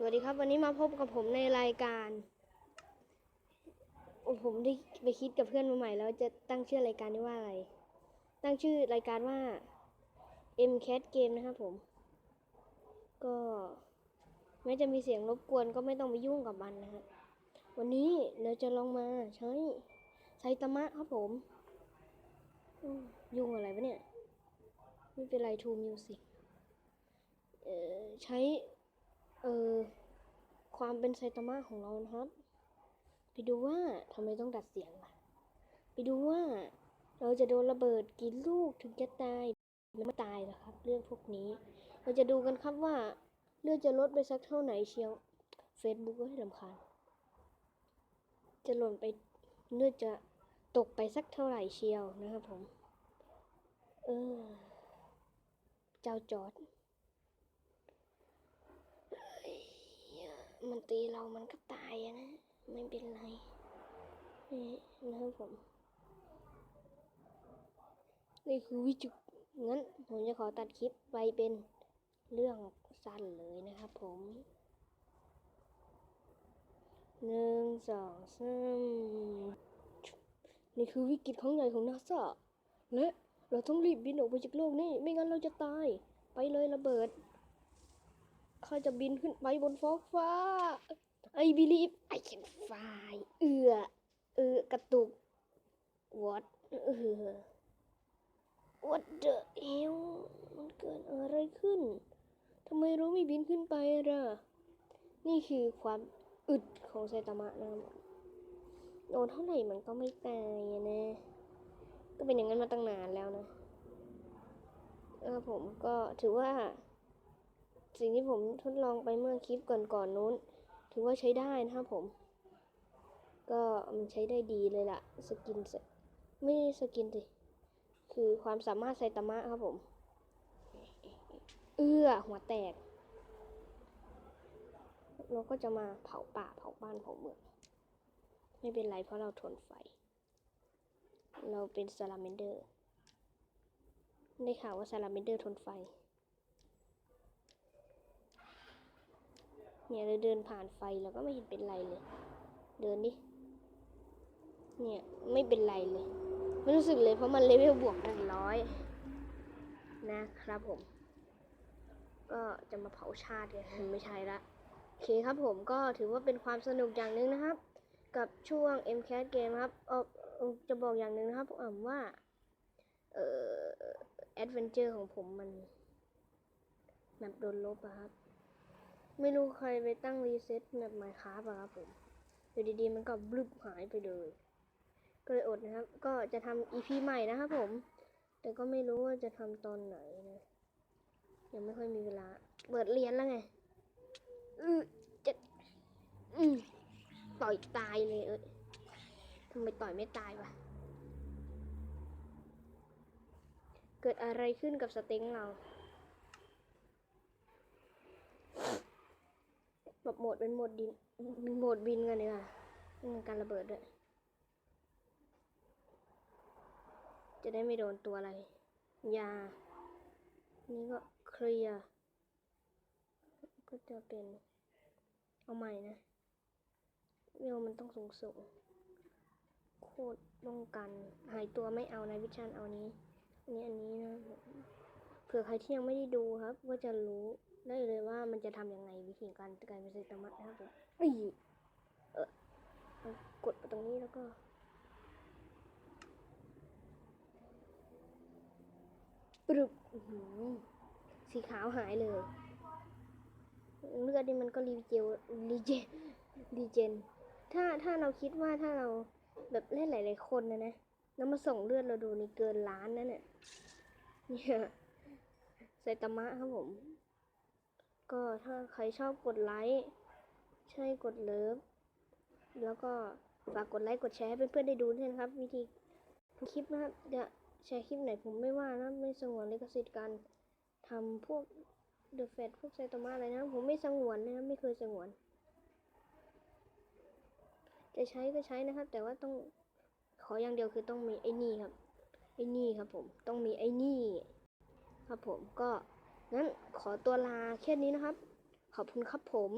สวัสดีครับ วันนี้มาพบกับผมในรายการโอ้ผมได้ไปคิดกับเพื่อนมาใหม่แล้วจะตั้งชื่อรายการนี้ว่าอะไร ตั้งชื่อรายการว่า M Cat Game นะครับผม ก็แม้จะมีเสียงรบกวนก็ไม่ต้องไปยุ่งกับมันนะครับวันนี้เราจะลองมาใช้ไซตามะครับผมอืมยุ่งอะไรวะเนี่ย ไม่เป็นไรทูมิวสิเอ่อใช้ เออความเป็นไซตามะของเรานะครับ ไปดูว่าทำไมต้องดัดเสียงล่ะ ไปดูว่าเราจะโดนระเบิดกี่ลูกถึงจะตายไม่ตายหรอครับ เรื่องพวกนี้ เราจะดูกันครับว่าเลือดจะลดไปสักเท่าไหนเชียว Facebook ก็ให้ลำคาญจะหล่นไปเลือดจะตกไปสักเท่าไหร่เชียวนะครับผม เออ เจ้าจอร์ด มันตีเรามันก็ตายนะ ไม่เป็นไรนี่นะครับผม นี่คือวิจุงั้นผมจะขอตัดคลิปไปเป็นเรื่องสั้นเลยนะครับผมหนึ่งสองสามนี่คือวิกฤตครั้งใหญ่ของนาซาและเราต้องรีบบินออกไปจากโลกนี้ ไม่งั้นเราจะตาย ไปเลยระเบิด เขาจะบินขึ้นไปบนฟ้าฟ้า I believe I can fly เอือเอือกระตุก what เออ what the hell มันเกิดอะไรขึ้นทำไมเราไม่บินขึ้นไปล่ะ นี่คือความอึดของไซตามะนะครับโดนเท่าไหร่มันก็ไม่ตายนะ ก็เป็นอย่างนั้นมาตั้งนานแล้วนะเออผมก็ถือว่า สิ่งที่ผมทดลองไปเมื่อคลิปก่อนๆนู้น ถือว่าใช้ได้นะครับผม ก็มันใช้ได้ดีเลยล่ะ สกินไม่สกินสิ คือความสามารถไซตามะครับผม เอื้อหัวแตก เราก็จะมาเผาป่าเผาบ้านเผาเมืองไม่เป็นไรเพราะเราทนไฟ เราเป็นซาลาเมนเดอร์ ได้ข่าวว่าซาลาเมนเดอร์ทนไฟ เนี่ยเราเดินผ่านไฟเราก็ไม่เห็นเป็นไรเลย เดินดิ เนี่ยไม่เป็นไรเลย ไม่รู้สึกเลยเพราะมันเลเวลบวกหนึ่งร้อยนะครับผม ก็จะมาเผาชาติกันไม่ใช่ละโอเคครับผมก็ถือว่าเป็นความสนุกอย่างหนึ่งนะครับ กับช่วง M Cat Game ครับเออจะบอกอย่างหนึ่งนะครับอ่าว่าเอ่อ Adventure ของผมมันแบบโดนลบอะครับ ไม่รู้ใครไปตั้งรีเซ็ตแบบไมค้าป่ะครับผมอยู่ดีๆ มันก็บลึบหายไปเลย ก็เลยอดนะครับ ก็จะทำ EP ใหม่นะครับผม แต่ก็ไม่รู้ว่าจะทำตอนไหนนะ ยังไม่ค่อยมีเวลา เปิดเรียนแล้วไง อือจะอืมต่อยตายเลยเอ้ยทำไมต่อยไม่ตายวะ เกิดอะไรขึ้นกับสเต็งเรา แบบ โหมดเป็นโหมดดินโหมดบินกันดีกว่าไม่งั้นการระเบิดด้วย จะได้ไม่โดนตัวอะไร ยา นี่ก็เคลียร์ก็จะเป็น เอาใหม่นะเวลมันต้องสูงสูงโคตรป้องกัน หายตัวไม่เอานะวิชันเอานี้อันนี้อันนี้นะ เผื่อใครที่ยังไม่ได้ดูครับ ก็จะรู้ได้เลยว่ามันจะทำยังไงวิธีการกลายเป็นไซตามะนะครับผมอ้ยเออกดไปตรงนี้แล้วก็ปรึบอื้อหือสีขาวหายเลย เลือดนี่มันก็รีเจลรีเจนรีเจน ถ้าถ้าเราคิดว่าถ้าเราแบบเล่นหลาย ๆ คนนะนะแล้วมาส่งเลือดเราดูนี่เกินล้านนั่นเนี่ยเนี่ย ซตามะครับผม ก็ถ้าใครชอบกดไลค์ใช่กดเลิฟแล้วก็ฝากกดไลค์กดแชร์ให้เพื่อนๆได้ดูด้วยนะครับ วิธีคลิปนะครับจะแชร์คลิปไหนผมไม่ว่านะไม่สงวนลิขสิทธิ์การทำพวกเดอะแฟตพวกไซตามะอะไรนะผมไม่สงวนนะครับไม่เคยสงวน จะใช้ก็ใช้นะครับ แต่ว่าต้องขออย่างเดียวคือต้องมีไอ้นี่ครับไอ้นี่ครับผมต้องมีไอ้นี่ ครับผมก็งั้นขอตัวลาแค่นี้นะครับ ขอบคุณครับผม